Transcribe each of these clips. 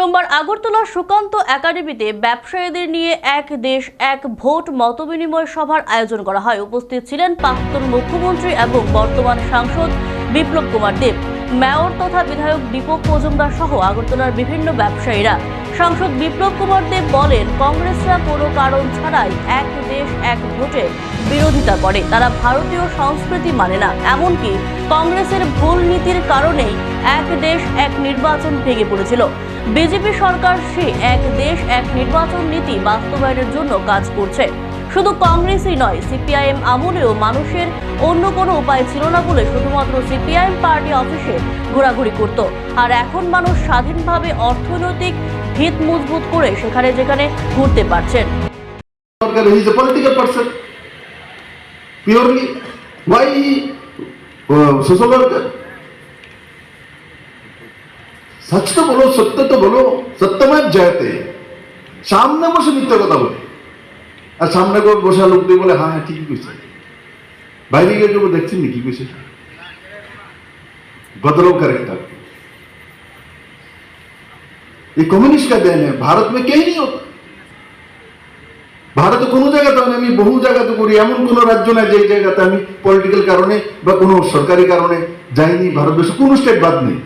সোমবার আগরতলা সুকান্ত একাডেমিতে ব্যবসায়ীদের নিয়ে এক দেশ, এক ভোট মতবিনিময় সভার আয়োজন করা হয়। উপস্থিত ছিলেন প্রাক্তন মুখ্যমন্ত্রী এবং বর্তমান সাংসদ বিপ্লব কুমার দেব। মেয়র তথা বিধায়ক দীপক মজুমদার সহ আগরতলার বিভিন্ন ব্যবসায়ীরা। সাংসদ বিপ্লব কুমার দেব বলেন, কংগ্রেসরা কোনো কারণ ছাড়াই এক দেশ, এক ভোটের বিরোধিতা করে। তারা ভারতীয় সংস্কৃতি মানে না। এমনকি কংগ্রেসের ভুল নীতির কারণেই এক দেশ, এক নির্বাচন ভেঙে পড়েছিল। বিজেপি সরকার সে এক দেশ এক নির্বাচন নীতি বাস্তবায়নের জন্য কাজ করছে। শুধু কংগ্রেসই নয় সিপিআইএম আমলেও মানুষের অন্য কোনো উপায় ছিল না বলে শুধুমাত্র সিপিআইএম পার্টি অফিসে ঘোরাঘুরি করত। আর এখন মানুষ স্বাধীনভাবে অর্থনৈতিক ভিত মজবুত করে সেখানে যেখানে ঘুরতে পারছেন. Why he, uh, social worker? সচ তো বলো সত্য তো বলো সত্যময় জয়তে সামনে বসে মিথ্যে কথা বলে আর সামনে করে বসা লোক দিয়ে বলে হ্যাঁ হ্যাঁ ঠিকই কইছে বাইরে গিয়ে কেউ দেখছেন নি কি কইছে बदलो करेक्टर ये कम्युनिस्ट का देन है भारत में कहीं नहीं होता ভারতে কোনো জায়গাতে হয় না, আমি বহু জায়গাতে করি এমন কোনো রাজ্য নাই যে জায়গাতে আমি পলিটিক্যাল কারণে বা কোনো সরকারি কারণে যাইনি ভারতবর্ষে কোনো স্টেট বাদ নেই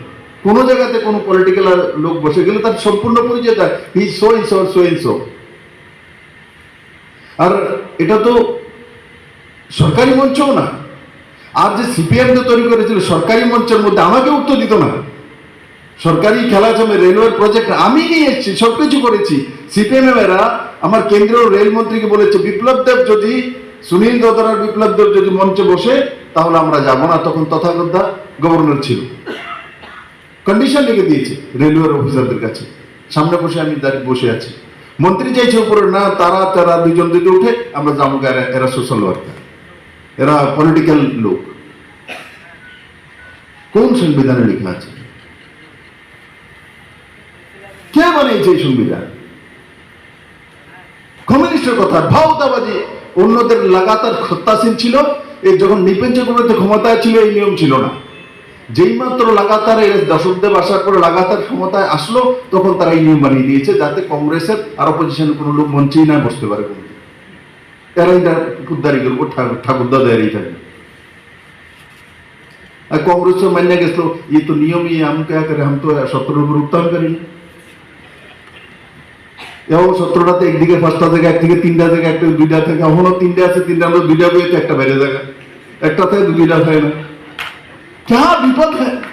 কোনো জায়গাতে কোনো পলিটিক্যাল লোক বসে গেলে তার সম্পূর্ণ পরিচয় দেয় হি সো ইন সো সো ইন সো। আর এটা তো সরকারি মঞ্চও না। আর যে সিপিএম যে তৈরি করেছিল সরকারি মঞ্চের মধ্যে আমাকে উত্তর দিত না। সরকারি খেলা জমে রেলওয়ের প্রজেক্ট আমি নিয়ে এসেছি, সবকিছু করেছি। সিপিএম এরা আমার কেন্দ্রীয় রেলমন্ত্রীকে বলেছে, বিপ্লব দেব যদি, সুনীল দোদরার বিপ্লব দেব যদি মঞ্চে বসে, তাহলে আমরা যাব না। তখন তথাগত গভর্নর ছিল। কন্ডিশন লিখে দিয়েছে রেলওয়ের অফিসারদের কাছে। সামনে বসে আমি দাঁড়িয়ে বসে আছি। মন্ত্রী চাইছে উপরে, না, তারা তারা দুজন দিকে উঠে আমরা যাব এরা সোশ্যাল ওয়ার্কার এরা পলিটিক্যাল লোক। কোন সংবিধানে লেখা আছে? কে বানিয়েছে এই সংবিধান? কমিউনিস্টের কথা, ভাওতাবাজি, অন্যদের লাগাতার ক্ষত্যাসীন ছিল, এই যখন চক্রবর্তী ক্ষমতায় ছিল, এই নিয়ম ছিল না। যেই মাত্র লাগাতার এর দশকদেব আসার পরে লাগাতার ক্ষমতায় আসলো তখন তারা এই নিয়ম বানিয়ে দিয়েছে যাতে কংগ্রেসের আর অপোজিশনের কোনো লোক মঞ্চেই না বসতে পারে কোনো এরাই খুদ্দারি করবো ঠাকুরদা দেয়ারই থাকবে আর कांग्रेस तो मान्य गया ये तो नियम ही है, हम क्या करें हम तो शत्रु रुकताम करेंगे এও সতেরোটাতে একদিকে পাঁচটা থেকে একদিকে তিনটা থেকে একটা দুইটা থেকে এখনো তিনটা আছে তিনটা আমরা দুইটা বইতে একটা বাইরে জায়গা একটা থেকে দুইটা হয় না क्या विपद है?